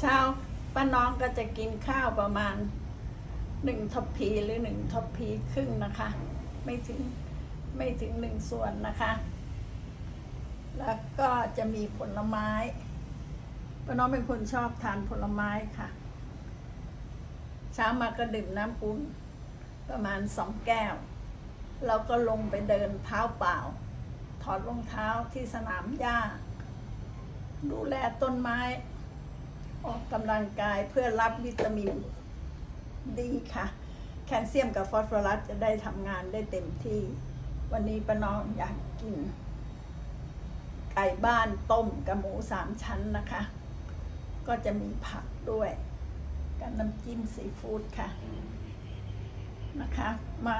เช้าป้าน้องก็จะกินข้าวประมาณหนึ่งทัพพีหรือหนึ่งทัพพีครึ่งนะคะ ไม่ถึงไม่ถึงหนึ่งส่วนนะคะ แล้วก็จะมีผลไม้ป้าน้องเป็นคนชอบทานผลไม้ค่ะ เช้ามาก็ดื่มน้ำอุ่นประมาณสองแก้ว แล้วก็ลงไปเดินเท้าเปล่า ถอดรองเท้าที่สนามหญ้า ดูแลต้นไม้ ออกกำลังกายเพื่อรับวิตามินดีค่ะ แคลเซียมกับฟอสฟอรัสจะได้ทำงานได้เต็มที่ วันนี้ป้าน้องอยากกิน ไก่บ้านต้มกับหมูสามชั้นนะคะ ก็จะมีผักด้วยกับน้ำจิ้มซีฟู้ดค่ะนะคะ มา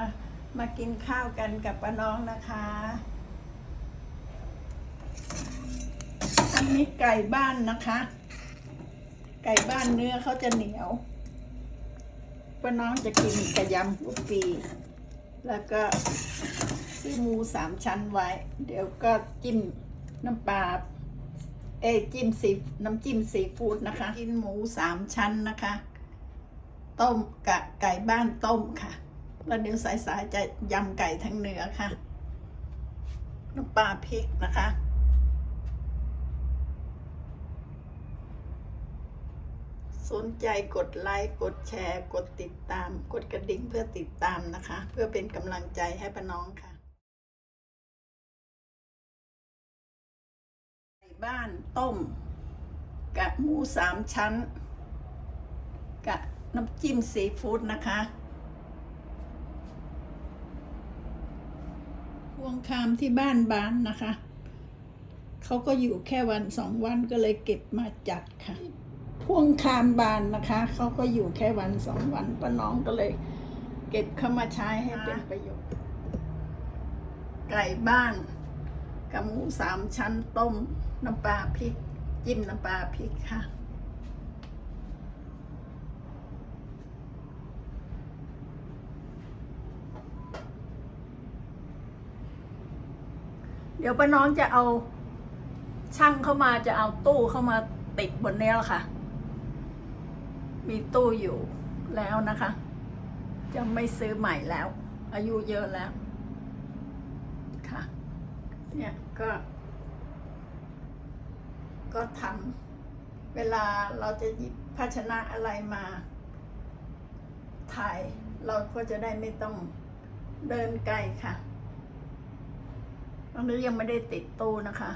มากินข้าวกันกับป้าน้องนะคะอันนี้ไก่บ้านนะคะ ไก่บ้านเนื้อเขาจะเหนียวป้าน้องจะกินกระยำหัวปี แล้วก็ซื้อหมูสามชั้นไว้ เดี๋ยวก็จิ้มน้ำปลาเอจิ้มซีน้ำจิ้มซีฟู้ดนะคะ กินหมูสามชั้นนะคะ ต้มกะไก่บ้านต้มค่ะ แล้วเดี๋ยวสายๆจะยำไก่ทั้งเนื้อค่ะ น้ำปลาพริกนะคะ สนใจกดไลค์กดแชร์ กดติดตาม กดกระดิ่งเพื่อติดตามนะคะ เพื่อเป็นกำลังใจให้ป้าน้องค่ะไก่บ้านต้ม กะหมูสามชั้น กะน้ำจิ้มซีฟู้ดนะคะพวงคามที่บ้านบ้านนะคะ เขาก็อยู่แค่วันสองวันก็เลยเก็บมาจัดค่ะ พวงคามบานนะคะเขาก็อยู่แค่วันสองวันป้าน้องก็เลย เก็บเข้ามาใช้ให้เป็นประโยชน์ ไก่บ้านกับหมูสามชั้นต้มน้ำปลาพริก จิ้มน้ำปลาพริกค่ะเดี๋ยวป้าน้องจะเอาช่างเข้ามาจะเอาตู้เข้ามาติดบนนี้แหละค่ะ มีตู้อยู่แล้วนะคะ จะไม่ซื้อใหม่แล้ว อายุเยอะแล้ว ค่ะ เนี่ยก็ ก็ทำเวลาเราจะหยิบภาชนะอะไรมาถ่าย เราก็จะได้ไม่ต้องเดินไกลค่ะตอนนี้ยังไม่ได้ติดตู้นะคะ